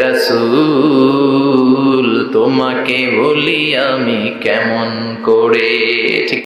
রাসূল তোমাকে বলি আমি কেমন করে?